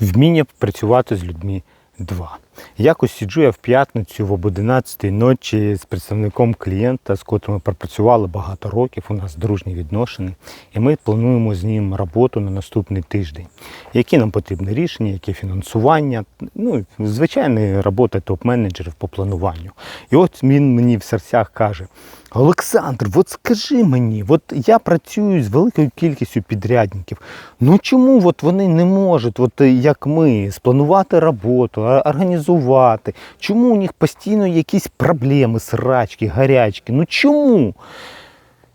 Вміння працювати з людьми два. Якось сиджу я в п'ятницю в 11 ночі з представником клієнта, з котрим ми пропрацювали багато років. У нас дружні відношення, і ми плануємо з ним роботу на наступний тиждень. Які нам потрібні рішення, яке фінансування. Ну, звичайна робота топ-менеджерів по плануванню. І от він мені в серцях каже: Олександр, от скажи мені, от я працюю з великою кількістю підрядників. Ну чому от вони не можуть, от як ми, спланувати роботу, а- організувати? Чому у них постійно якісь проблеми, срачки, гарячки? Ну чому?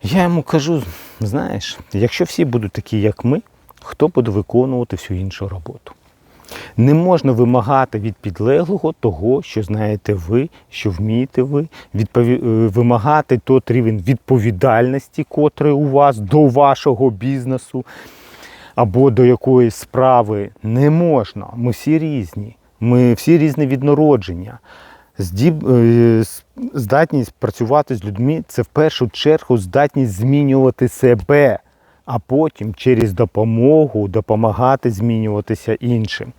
Я йому кажу: знаєш, якщо всі будуть такі, як ми, хто буде виконувати всю іншу роботу? Не можна вимагати від підлеглого того, що знаєте ви, що вмієте ви, відпові... е, вимагати той рівень відповідальності, котрий у вас до вашого бізнесу або до якоїсь справи не можна. Ми всі різні, ми всі різні від народження. Е, Здатність працювати з людьми це в першу чергу здатність змінювати себе, а потім через допомогу допомагати змінюватися іншим.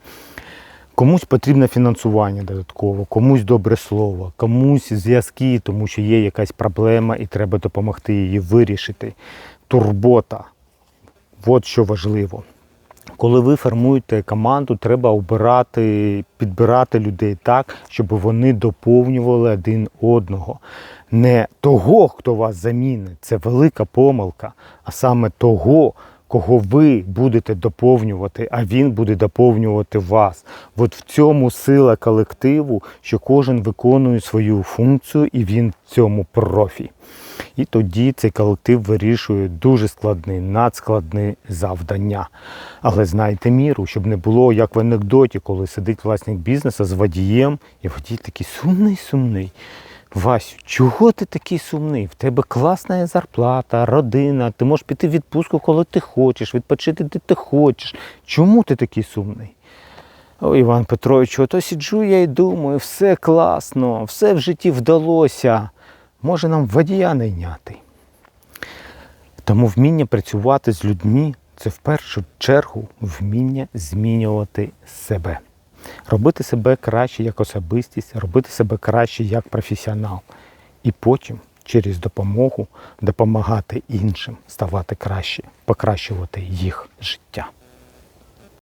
Комусь потрібне фінансування додатково, комусь добре слово, комусь зв'язки, тому що є якась проблема і треба допомогти її вирішити. Турбота. От що важливо. Коли ви формуєте команду, треба обирати, підбирати людей так, щоб вони доповнювали один одного. Не того, хто вас замінить, це велика помилка, а саме того, кого ви будете доповнювати, а він буде доповнювати вас. От в цьому сила колективу, що кожен виконує свою функцію і він в цьому профі. І тоді цей колектив вирішує дуже складні, надскладні завдання. Але знайте міру, щоб не було як в анекдоті, коли сидить власник бізнесу з водієм, і водій такий сумний, сумний. Васю, чого ти такий сумний? В тебе класна зарплата, родина, ти можеш піти в відпустку, коли ти хочеш, відпочити де ти хочеш. Чому ти такий сумний? О, Іван Петрович, ото сиджу я і думаю, все класно, все в житті вдалося. Може нам водія найняти. Тому вміння працювати з людьми це в першу чергу вміння змінювати себе. Робити себе краще як особистість, робити себе краще як професіонал. І потім через допомогу допомагати іншим ставати краще, покращувати їх життя.